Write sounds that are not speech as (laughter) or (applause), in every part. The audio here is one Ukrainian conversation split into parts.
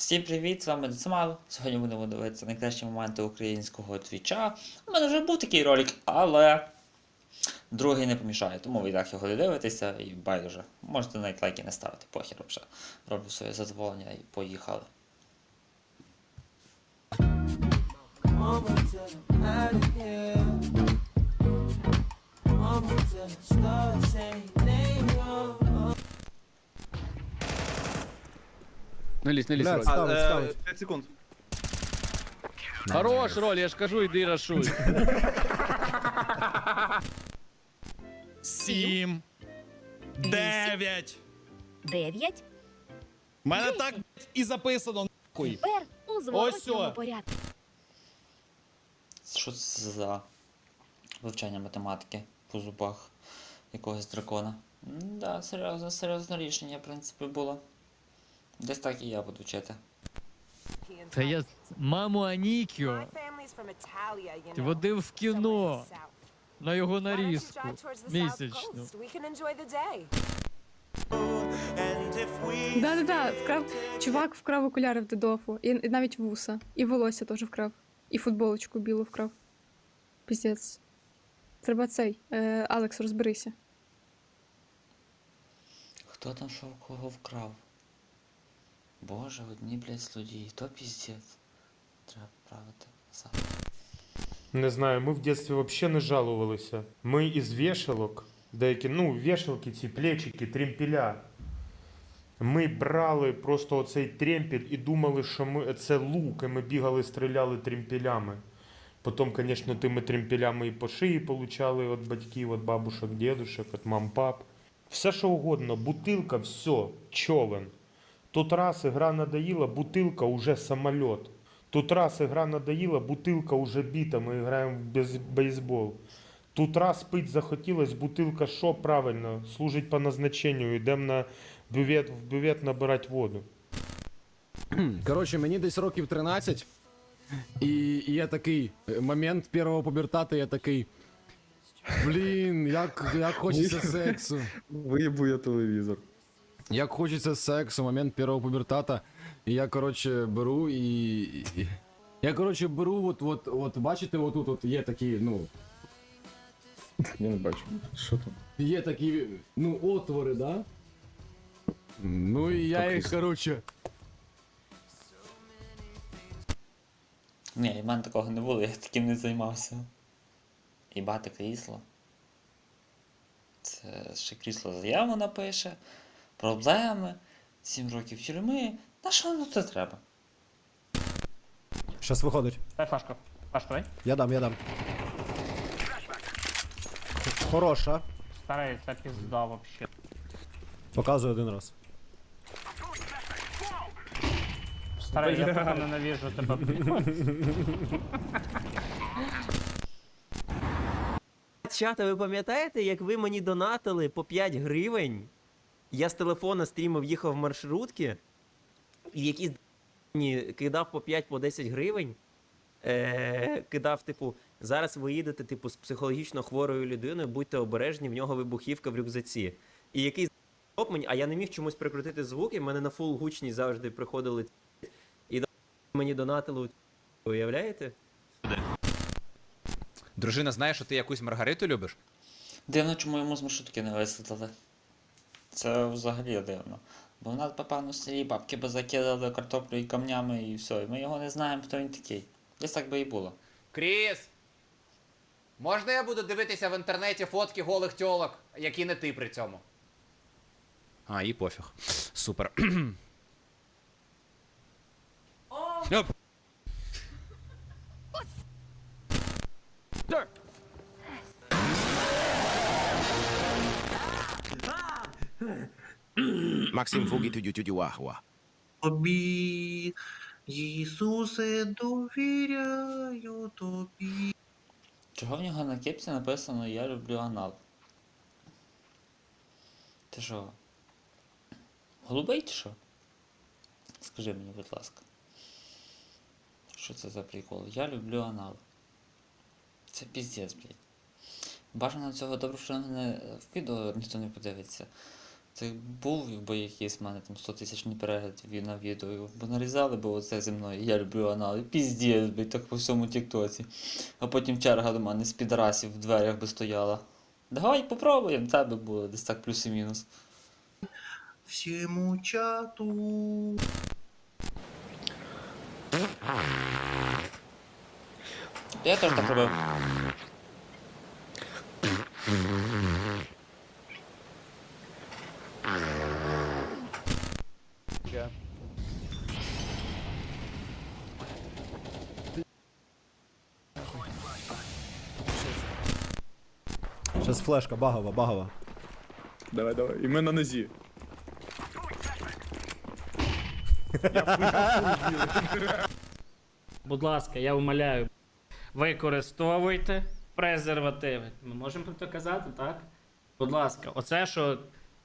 Всім привіт, з вами Децимал. Сьогодні будемо дивитися найкращі моменти українського твіча. У мене вже був такий ролик, але другий не помішає, тому ви і так його дивитеся і байдуже. Можете навіть лайки не ставити, похер вже. Роблю своє задоволення і поїхали. Не лізь, не лізь, Блядь, Роль. ставить, е, ставить. 5 секунд. Хорош, Роль, я ж кажу, іди рашуй. Сім. Дев'ять. Дев'ять. У мене так і записано нахуй. Тепер у зворотньому сьо. порядку. Що це за вивчання математики по зубах якогось дракона? Да, серйозне, серйозне рішення, в принципі, було. Десь так і я буду вчити. Та я маму Анікіо Ти водив в кіно на його нарізку місячну. Да-да-да, вкрав. Чувак вкрав окуляри в Дедофу. І, і навіть вуса. І волосся теж вкрав. І футболочку білу вкрав. Піздець. Треба цей. Е, Алекс, розберися. Хто там що в кого вкрав? Боже, одні, блядь, злодії, то піздець. Треба правити назад. Не знаю, ми в дитинстві взагалі не жалувалися. Ми із вішалок, деякі, ну, вішалки, ці плечики, тремпеля. Ми брали просто оцей тремпель і думали, що ми, це лук, і ми бігали, стріляли тремпелями. Потім, звісно, тими тремпелями і по шиї получали від батьків, від бабушок, дідушок, від мам, пап. Все, що угодно, бутилка, все, човен. Тут раз ігра надоїла, бутилка уже самоліт. Тут раз ігра надоїла, бутилка уже біта, ми граємо в бейсбол. Тут раз пить захотілось, бутилка що правильно, служить по назначенню, йдемо на бювет, в бювет набирати воду. (clears throat) Коротше, мені десь років 13, і, і я такий, е, момент першого пубертату, я такий. Блін, як, як хочеться сексу. Виєбує телевізор. Як хочеться сексу, момент першого пубертата. І я, коротше, беру і. і- Я, коротше, беру, от, от, от бачите, отут от є такі, ну, Я не бачу. Що там? є такі, ну, отвори, да? Ну і я їх, коротше. Ні, і в мене такого не було, я таким не займався. Їбати крісло. Це ще крісло заяву напише, проблеми, 7 років тюрми. На що воно це треба? Щас виходить. Дай флешку. Флешку дай. Я дам, я дам. Хороша. Старий, це пізда вообще. Показую один раз. Старий, я тебе ненавижу тебе. Чата, ви пам'ятаєте, як ви мені донатили по 5 гривень? Я з телефона стрімив, їхав в маршрутки, і якийсь кидав по 5 по 10 гривень. Е, кидав, типу, зараз ви їдете, типу, з психологічно хворою людиною, будьте обережні, в нього вибухівка в рюкзаці. І якийсь ***оп мені, а я не міг чомусь прикрутити звуки, в мене на фул гучність завжди приходили і мені донатили. Уявляєте? Дружина знає, що ти якусь Маргариту любиш? Дивно, чому йому з маршрутки не висвітлили. Це взагалі дивно. Бо в нас, напевно, в селі бабки би закидали картоплю і камнями і все. І ми його не знаємо, хто він такий. Десь так би і було. Кріс! Можна я буду дивитися в інтернеті фотки голих тьолок, які не ти при цьому? А, і пофіг. Супер. Оп. Максим Фугі тю тю ахва. Тобі, Ісусе, довіряю тобі. Чого в нього на кепці написано Я люблю анал? Ти що? Голубий чи що? Скажи мені, будь ласка. Що це за прикол? Я люблю анал. Це піздець, блядь. Бажано цього добре, що мене в відео ніхто не подивиться. Ти був якби якийсь в мене там 100 тисяч переглядів на відео, бо нарізали би оце зі мною. Я люблю анали. Піздець, блядь, так по всьому тіктоці. А потім черга до мене з підрасів в дверях би стояла. Давай попробуємо, тебе було десь так плюс і мінус. Всему чату. Я теж так робив. Щас флешка, багова, багова. Давай, давай. І ми на нозі. Будь ласка, я умоляю. Використовуйте презервативи. Ми можемо про це казати, так? Будь ласка, оце, що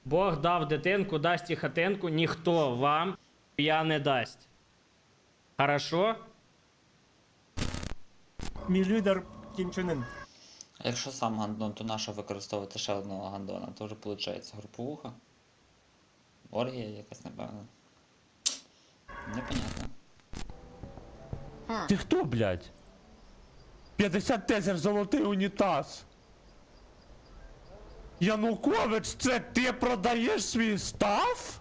Бог дав дитинку, дасть і хатинку, ніхто вам я не дасть. Хорошо? Мій лідер кінчанин. А якщо сам гандон, то нащо використовувати ще одного гандона? То вже виходить груповуха. Оргія якась, напевно. Непонятно. Ти хто, блядь? 50 тисяч золотий унітаз. Янукович, це ти продаєш свій став?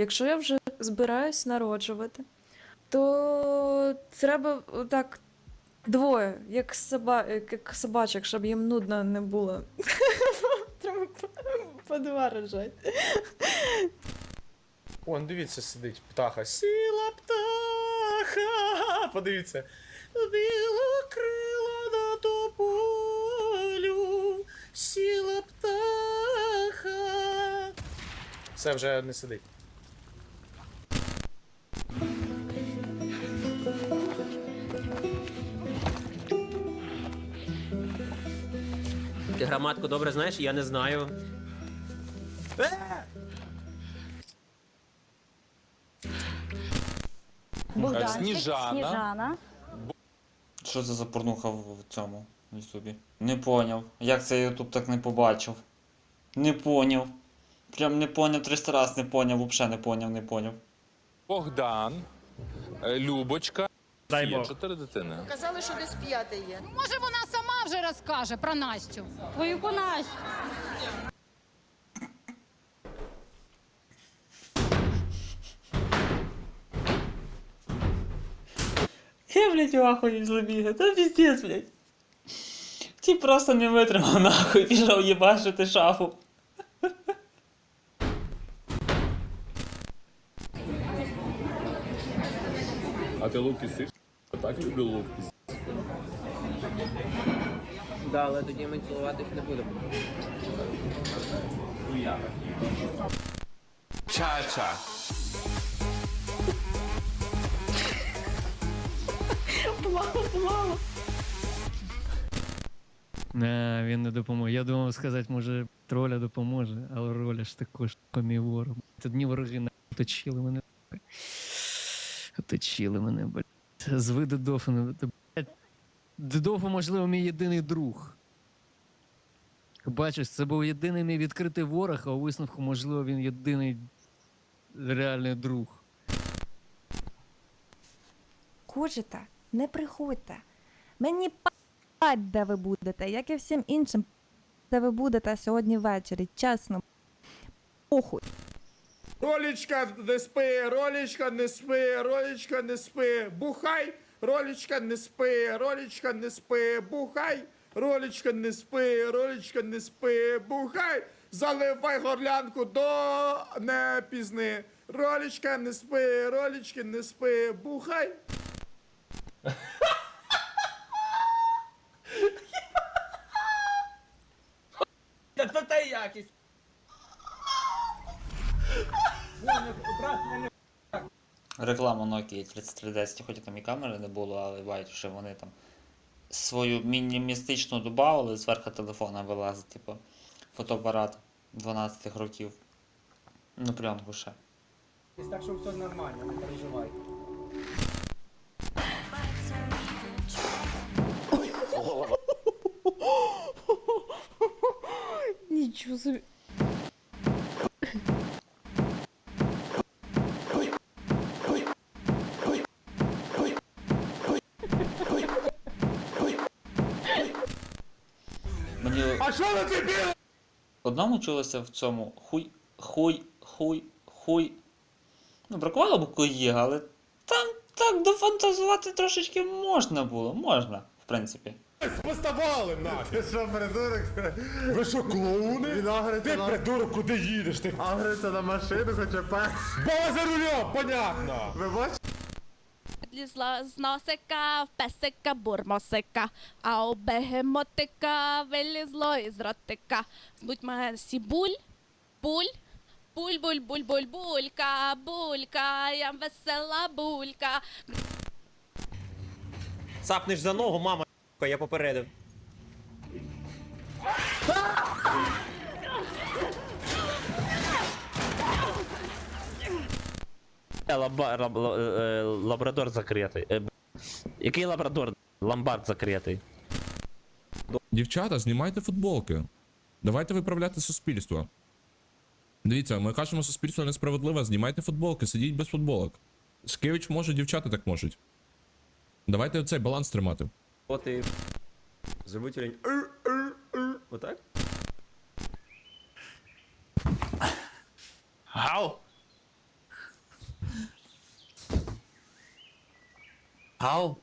Якщо я вже збираюсь народжувати, то треба так двоє, як, соба... як собачок, щоб їм нудно не було. (laughs) Треба по- два рожати. Он, дивіться, сидить птаха. Сіла птаха. Подивіться. Біло крило на тополю. Сіла птаха. Все вже не сидить. Ти граматику добре знаєш? Я не знаю. Богданчик, Сніжана. Сніжана. Що це за порнуха в в цьому Ютубі? Не поняв. Як це Ютуб так не побачив? Не поняв. Прям не поняв 300 раз не поняв, взагалі не поняв, не поняв. Богдан, е, Любочка. Дай Є Бог. чотири дитини. Казали, що десь п'ятий є. Може, вона сама вже розкаже про Настю. Твою по Настю. Я, блядь, в ахуї злобіга, та піздець, блядь. Ті просто не витримав нахуй, пішов їбашити шафу. А ти лук пісиш? Так люблю лук Да, але тоді ми цілуватись не будемо. Ча-ча. Не, він не допоможе. Я думав сказати, може, троля допоможе, але роля ж також комівор. Одні вороги на оточили мене. Оточили мене, блядь. З виду Дофу. Дедофу, можливо, мій єдиний друг. Бачиш, це був єдиний мій відкритий ворог, а у висновку, можливо, він єдиний реальний друг. Хочете, не приходьте. Мені пать, де ви будете, як і всім іншим, де ви будете сьогодні ввечері, чесно. Похуй. Ролічка не спи, ролічка не спи, ролічка не спи, бухай, ролічка не спи, ролічка не спи, бухай, ролічка не спи, ролічка не спи, бухай, заливай горлянку до не пізни. Ролічка не спи, ролічки не спи, бухай. Та це та якість. Реклама Nokia 3310, хоч там і камери не було, але бачите, що вони там свою мінімістичну додали зверху телефона вилазить, типу, фотоапарат 12-х років. Ну пленку ще. Так що все нормально, не переживайте. Нічого собі. А що ви тобі? одному чулося в цьому хуй, хуй, хуй, хуй. Ну, бракувало букви Є, але там так дофантазувати трошечки можна було. Можна, в принципі. Поставали нахер! Ти що, придурок? Ви що, клоуни? Він агриться Ти на... придурок, куди їдеш? Ти агриться на машину, хоче пес. Бо за рулем, понятно! Ви бачите? Лізла з носика в песика бурмосика, а у бегемотика вилізло із ротика. Звуть мене Сібуль, буль, буль, буль, буль, буль, булька, булька, я весела булька. Цапнеш за ногу, мама, я попередив. Лабрадор закритий. Е, Який лабрадор? Ломбард закритий. Дівчата, знімайте футболки. Давайте виправляти суспільство. Дивіться, ми кажемо, суспільство несправедливе, знімайте футболки, сидіть без футболок. Скевич може, дівчата так можуть. Давайте оцей баланс тримати. От і... Зробить олень. Отак? Ау! Ау!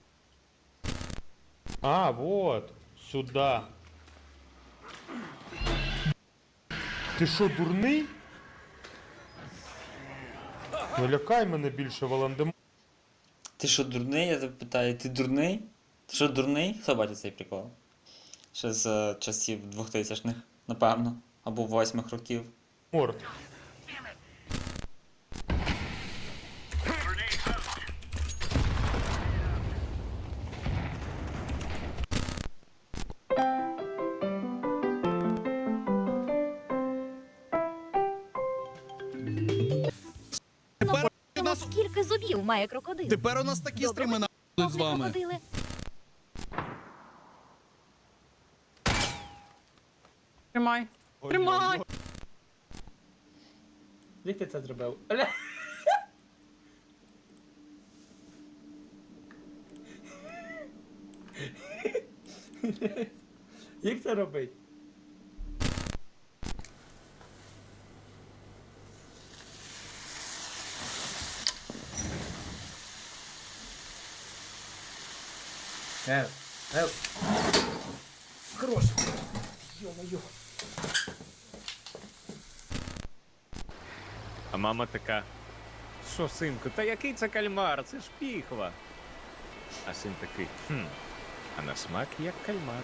А, вот, сюда. Ти що, дурний? Не лякай мене більше, Волан-де Ти що, дурний? Я тебе питаю, ти дурний? Ти що, дурний? Хто бачить цей прикол? Ще з е, часів 2000-х, напевно. Або 8-х років. Морд. Має крокодил? тепер у нас такі стріми на з вами. Тримай. Тримай! Як ти це зробив? Оля. Як це робить? Ев, ев. Хорош. Ё-моё. А мама така. Що, синку, та який це кальмар? Це ж піхва. А син такий. Хм. А на смак як кальмар.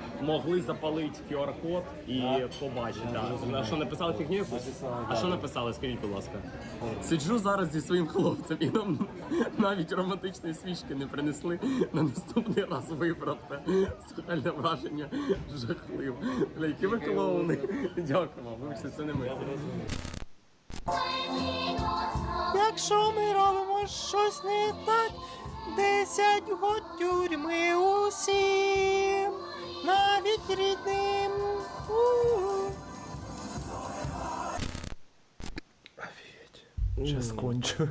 могли запалити QR-код і побачити. Да. А що написали фігню? якусь? А що написали, скажіть, будь ласка. Сиджу зараз зі своїм хлопцем і нам навіть романтичної свічки не принесли. На наступний раз виправте. Сухальне враження жахливо. Бля, які ви клоуни. Дякую вам, вибачте, це не ми. Якщо ми робимо щось не так, десять год тюрми усім, навіть рідним. У-у. Сейчас кончу.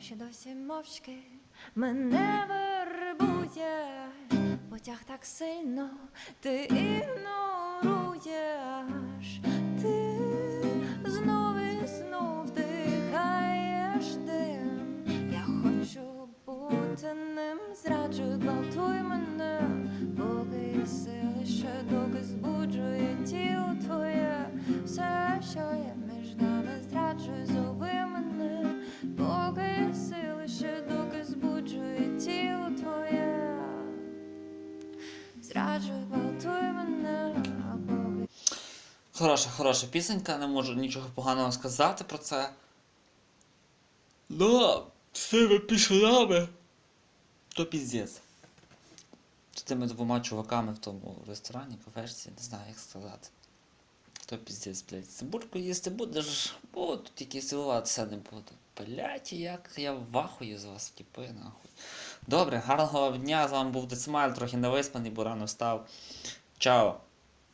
Ще досі мовчки мене вербує, потяг так сильно ти ігноруєш, Хороша, хороша пісенька, не можу нічого поганого сказати про це. Ну, з цими піснями, то піздець. З тими двома чуваками в тому ресторані, кафешці, не знаю, як сказати. Хто піздець, блядь, цибульку їсти будеш, буду, тільки цілуватися не буду. Блять, як я вахую з вас, тіпи, нахуй. Добре, гарного дня, з вами був Децималь, трохи невиспаний, бо рано встав. Чао.